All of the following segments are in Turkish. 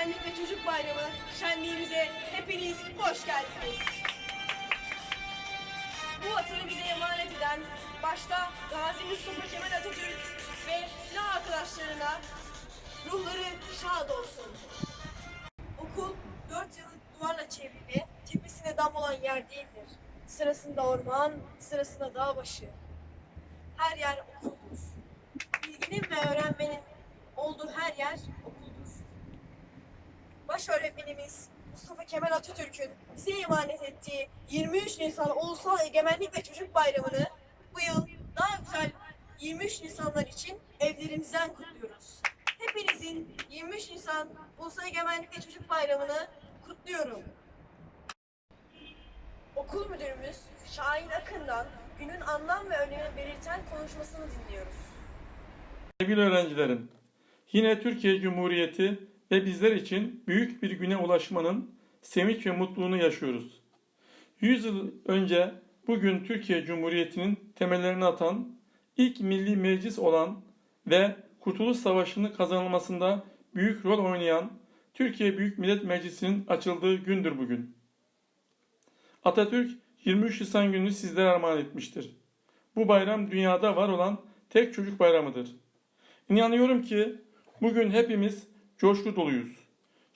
Egemenlik ve Çocuk Bayramı şenliğimize hepiniz hoş geldiniz. Bu vatanı bize emanet eden başta Gazi Mustafa Kemal Atatürk ve silah arkadaşlarına ruhları şad olsun. Okul dört yıllık duvarla çevrili, tepesine dam olan yer değildir. Sırasında orman, sırasında dağ başı. Her yer okuldur. Bilginin ve öğrenmenin olduğu her yer okuldur. Baş öğretmenimiz Mustafa Kemal Atatürk'ün bize emanet ettiği 23 Nisan Ulusal Egemenlik ve Çocuk Bayramı'nı bu yıl daha güzel 23 Nisanlar için evlerimizden kutluyoruz. Hepinizin 23 Nisan Ulusal Egemenlik ve Çocuk Bayramı'nı kutluyorum. Okul müdürümüz Şahin Akın'dan günün anlam ve önemi belirten konuşmasını dinliyoruz. Sevgili öğrencilerim, yine Türkiye Cumhuriyeti ve bizler için büyük bir güne ulaşmanın sevinç ve mutluluğunu yaşıyoruz. 100 yıl önce bugün Türkiye Cumhuriyeti'nin temellerini atan, ilk milli meclis olan ve Kurtuluş Savaşı'nın kazanılmasında büyük rol oynayan Türkiye Büyük Millet Meclisi'nin açıldığı gündür bugün. Atatürk 23 Nisan gününü sizlere armağan etmiştir. Bu bayram dünyada var olan tek çocuk bayramıdır. İnanıyorum ki bugün hepimiz coşku doluyuz.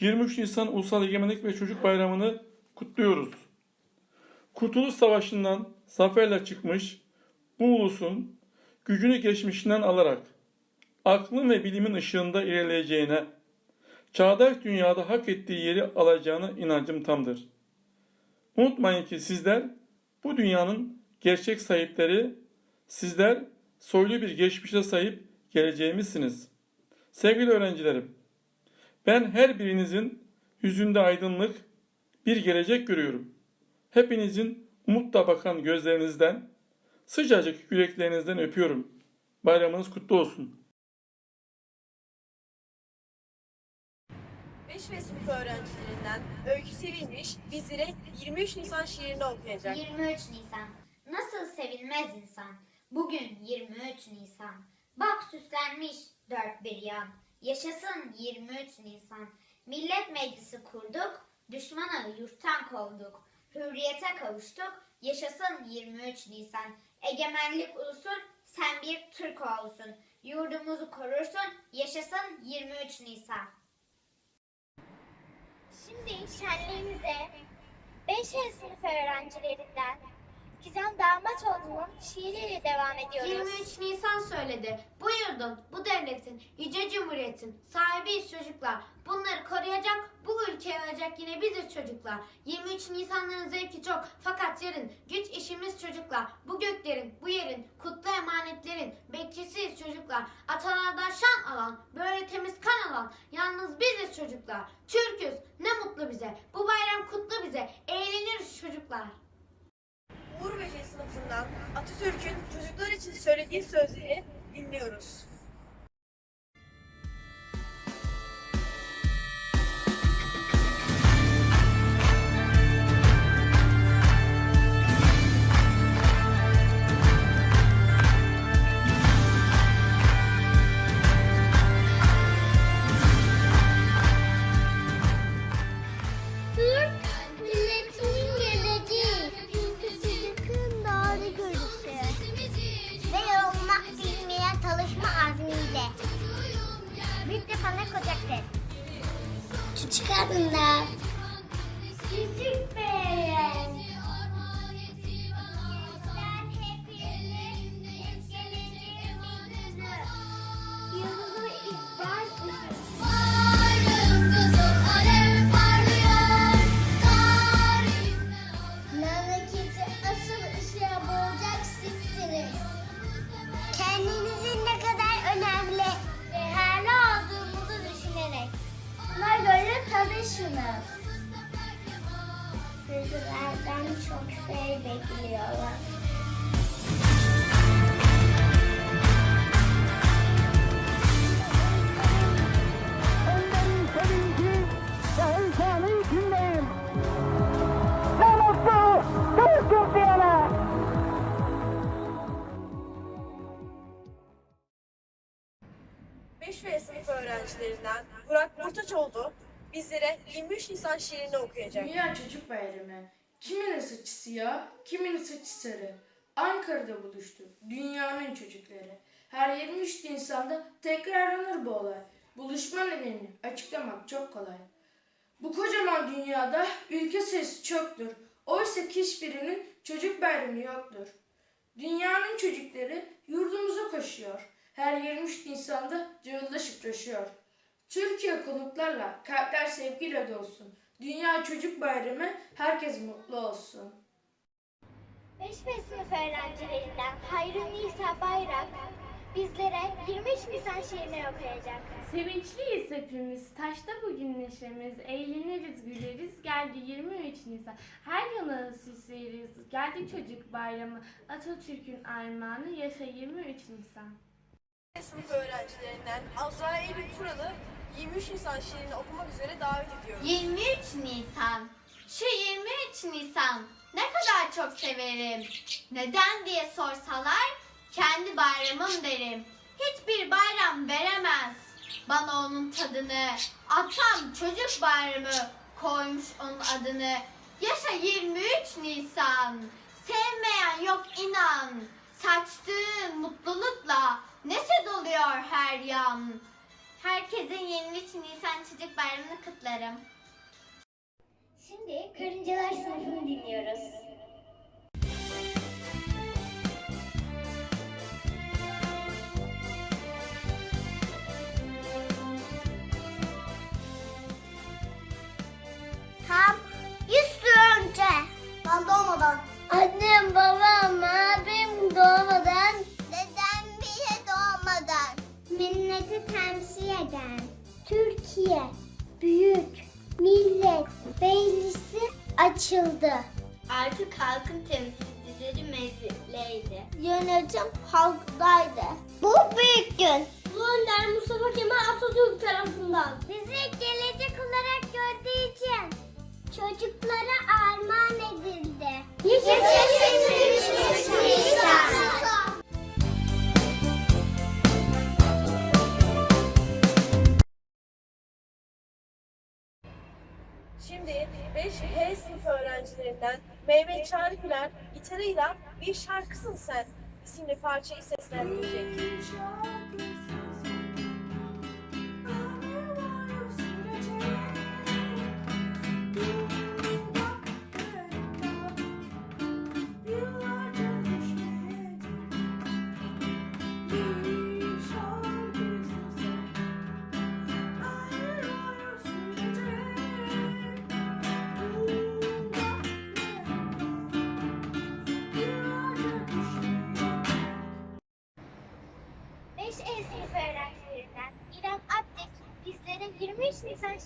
23 Nisan Ulusal Egemenlik ve Çocuk Bayramı'nı kutluyoruz. Kurtuluş Savaşı'ndan zaferle çıkmış bu ulusun gücünü geçmişinden alarak aklın ve bilimin ışığında ilerleyeceğine, çağdaş dünyada hak ettiği yeri alacağına inancım tamdır. Unutmayın ki sizler bu dünyanın gerçek sahipleri, sizler soylu bir geçmişe sahip geleceğimizsiniz. Sevgili öğrencilerim, ben her birinizin yüzünde aydınlık bir gelecek görüyorum. Hepinizin umutla bakan gözlerinizden, sıcacık yüreklerinizden öpüyorum. Bayramınız kutlu olsun. 5 ve sınıf öğrencilerinden Öykü Sevilmiş bizlere 23 Nisan şiirini okuyacak. 23 Nisan. Nasıl sevilmez insan? Bugün 23 Nisan. Bak süslenmiş dört bir yan. Yaşasın 23 Nisan. Millet meclisi kurduk, düşmanı yurttan kovduk. Hürriyete kavuştuk, yaşasın 23 Nisan. Egemenlik ulusun, sen bir Türk oğlusun. Yurdumuzu korursun, yaşasın 23 Nisan. Şimdi şenliğimize 5 sınıf öğrencilerinden Gizem Damatoğlu'nun şiiriyle devam ediyoruz. 23 Nisan söyledi. Bu yurdun, bu devletin, yüce cumhuriyetin sahibiyiz çocuklar. Bunları koruyacak, bu ülkeyi ölecek yine biziz çocuklar. 23 Nisanların zevki çok fakat yarın güç işimiz çocuklar. Bu göklerin, bu yerin, kutlu emanetlerin bekçisiyiz çocuklar. Atalardan şan alan, böyle temiz kan alan, yalnız biziz çocuklar. Türküz, ne mutlu bize. Bu bayram kutlu bize. Eğleniriz çocuklar. Uğur Böceği sınıfından Atatürk'ün çocuklar için söylediği sözleri dinliyoruz. Küçük adımlar. Nasılsınız? Sizlerden çok şey bekliyorlar. Sınıf öğrencilerinden Burak Murtaçoğlu bizlere 23 Nisan şiirini okuyacak. Dünya Çocuk Bayramı. Kiminin saçı siyah, kiminin saçı sarı. Ankara'da buluştu dünyanın çocukları. Her 23 Nisan'da tekrarlanır bu olay. Buluşma nedenini açıklamak çok kolay. Bu kocaman dünyada ülke sayısı çoktur. Oysa hiçbirinin çocuk bayramı yoktur. Dünyanın çocukları yurdumuza koşuyor. Her 23 Nisan'da cıvıldaşıp coşuyor. Türkiye konuklarla kalpler sevgiyle dolsun. Dünya Çocuk Bayramı herkes mutlu olsun. 5 ve sınıf öğrencilerinden Hayrun Nisa Bayrak bizlere 23 Nisan şiirini okuyacak. Sevinçliyiz hepimiz, taşta bugün neşemiz, eğleniriz güleriz, geldi 23 Nisan. Her yana süsleriz, geldi çocuk bayramı, Atatürk'ün armağanı, yaşa 23 Nisan. Sınıf öğrencilerinden Azra Eylül Turalı 23 Nisan şiirini okumak üzere davet ediyoruz. 23 Nisan. Şu 23 Nisan ne kadar çok severim. Neden diye sorsalar kendi bayramım derim. Hiçbir bayram veremez bana onun tadını. Atam çocuk bayramı koymuş onun adını. Yaşa 23 Nisan. Sevmeyen yok inan. Saçtığın mutlulukla neşe doluyor her yan. Herkesin 23 Nisan Çocuk Bayramı'nı kutlarım. Şimdi Karıncalar sınıfını dinliyoruz. Şimdi 5H sınıf öğrencilerinden Mehmet Çağrı Güler gitarıyla Bir Şarkısın Sen isimli parçayı seslendirecek.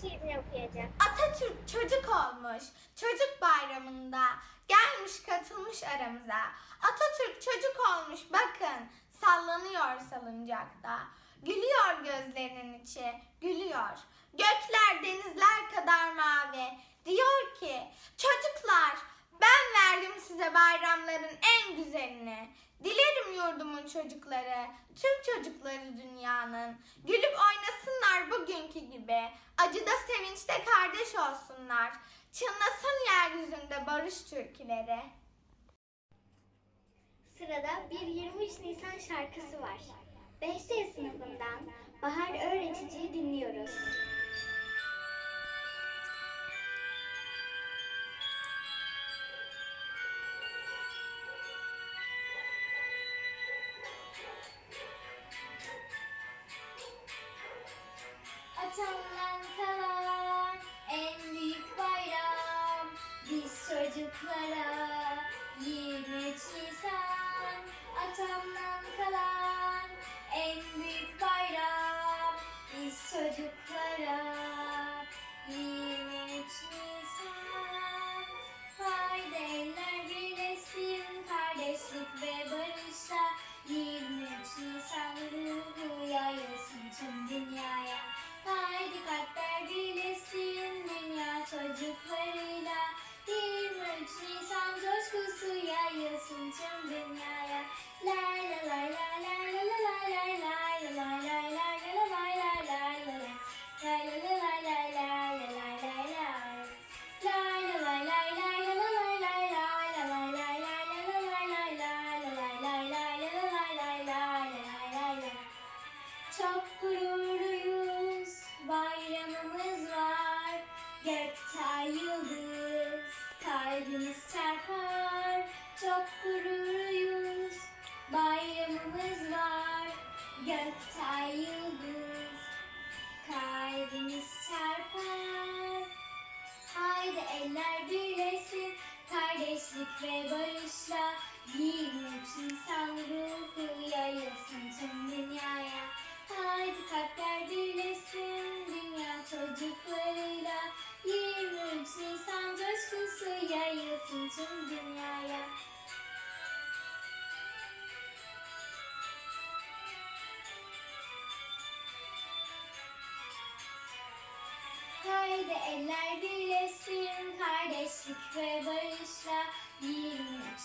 Şiirini okuyacak. Atatürk çocuk olmuş. Çocuk bayramında gelmiş katılmış aramıza. Atatürk sallanıyor salıncakta. Gülüyor gözlerinin içi, gülüyor. Gökler denizler kadar mavi. Diyor ki çocuklar ben verdim size bayramların en güzelini. Dilerim yurdumun çocukları, tüm çocukları dünyanın. Gülüp oynasınlar bugünkü gibi. Acıda sevinçte kardeş olsunlar. Çınlasın yeryüzünde barış türküleri. Sırada bir 23 Nisan şarkısı var. 5D sınıfından Bahar Öğretici'yi dinliyoruz. Atamdan kalan en büyük bayram biz çocuklara 23 Nisan Atamdan kalan en büyük bayram biz çocuklara Çok Haydi eller birleşsin kardeşlik ve barışla 23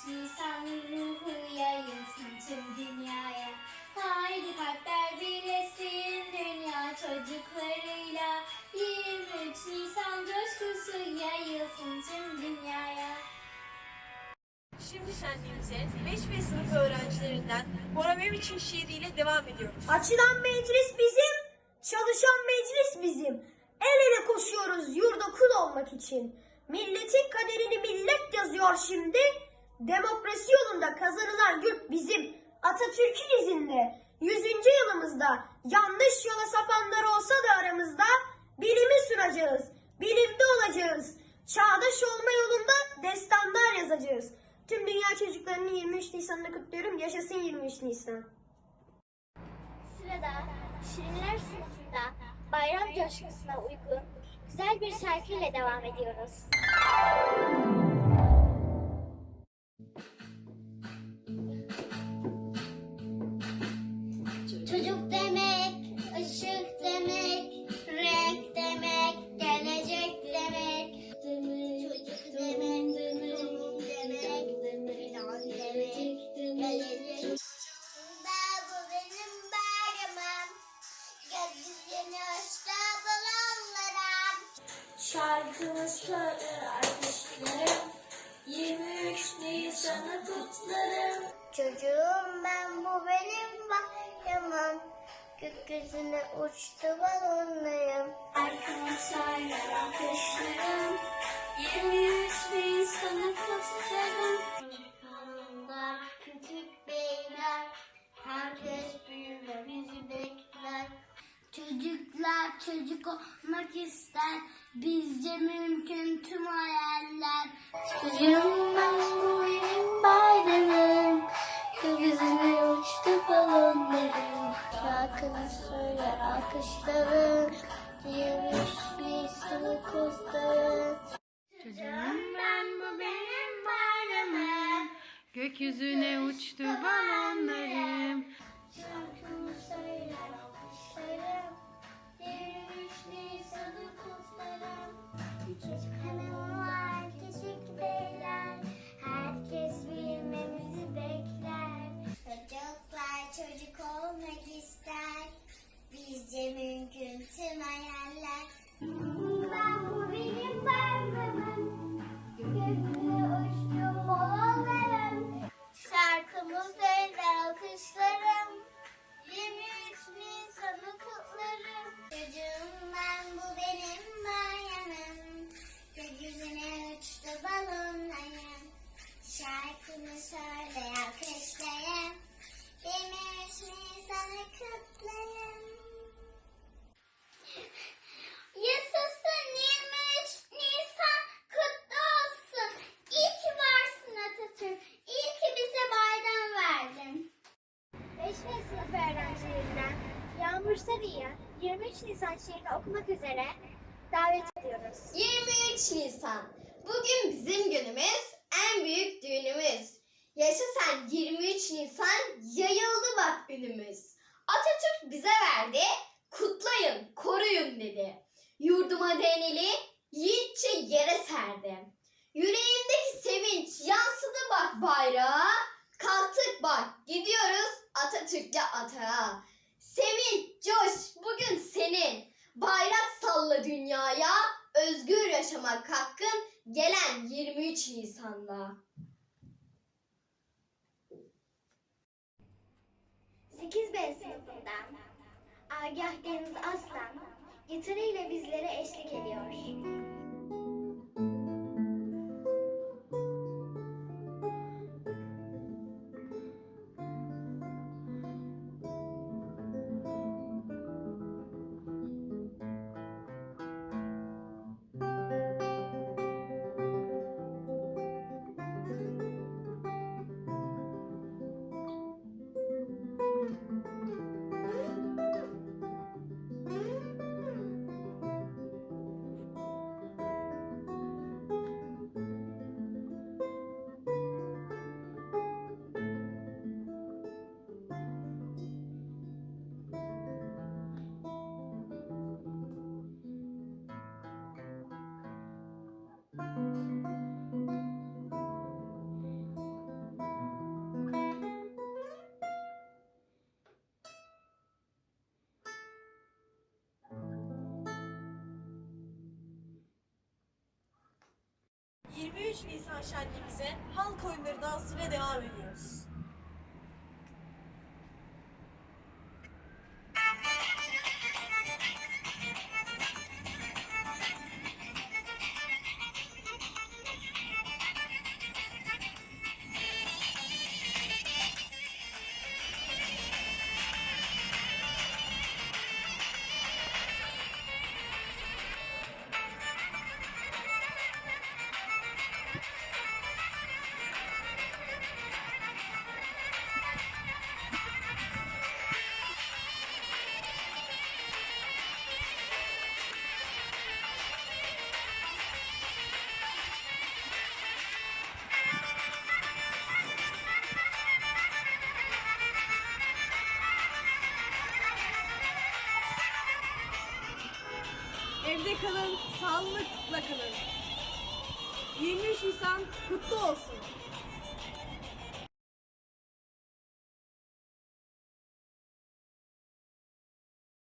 Nisan ruhu yayılsın tüm dünyaya Haydi kalpler birleşsin dünya çocuklarıyla 23 Nisan coşkusu yayılsın tüm dünyaya Şimdi şenliğimize 5 ve sınıf öğrencilerinden Bora Mevlüt'ün şiiriyle devam ediyoruz. Açılan meclis bizim, çalışan meclis bizim. Kul olmak için. Milletin kaderini millet yazıyor şimdi. Demokrasi yolunda kazanılan yurt bizim. Atatürk'ün izinde. Yüzüncü yılımızda yanlış yola sapanlar olsa da aramızda bilimi sunacağız. Bilimde olacağız. Çağdaş olma yolunda destanlar yazacağız. Tüm dünya çocuklarının 23 Nisan'ını kutluyorum. Yaşasın 23 Nisan. Sırada Şirinler sınıfında bayram coşkusuna uygun güzel bir şarkıyla devam ediyoruz. Çocuk demek, ışık demek, renk demek, gelecek demek. Çocuk demek, ışık demek, renk demek, gelecek ben bu benim bayramım. Gökyüzünü balonlara. Şarkımı söyler arkadaşlarım. 23 Nisan'ı kutlarım. Çocuğum ben bu benim bayramım. Gökyüzüne uçtu balonlarım. Şarkımı söyler arkadaşlarım. 23 Nisan'ı kutlarım. Çocuklar çocuk olmak ister, bizce mümkün tüm hayaller. Çocuğum ben bu benim bayramım, gökyüzüne uçtu balonlarım. Şarkını söyler alkışlarım, 23 Nisan'ı kutlarım. Çocuğum ben bu benim bayramım. Gökyüzüne uçtu balonlarım. Şarkımı söyler alkışlarım 23 Nisan'ı kutlarım Küçük hanımlar, şiirini okumak üzere davet ediyoruz. 23 Nisan. Bugün bizim günümüz, en büyük düğünümüz. Yaşa sen 23 Nisan, yayıldı bak ünümüz. Atatürk bize verdi, kutlayın, koruyun dedi. Yurduma deneli, yiğitçe yere serdi. Yüreğimdeki sevinç yansıdı bak bayrağa. Kalktık bak, gidiyoruz Atatürk'le atağa. Sevinç, coş, bugün senin. Bayrak salla dünyaya, özgür yaşamak hakkın gelen 23 Nisan'da. 8B sınıfından Agah Deniz Aslan gitarıyla bizlere eşlik ediyor. 23 Nisan şenliğimize halk oyunları dansıyla devam ediyoruz. Puto!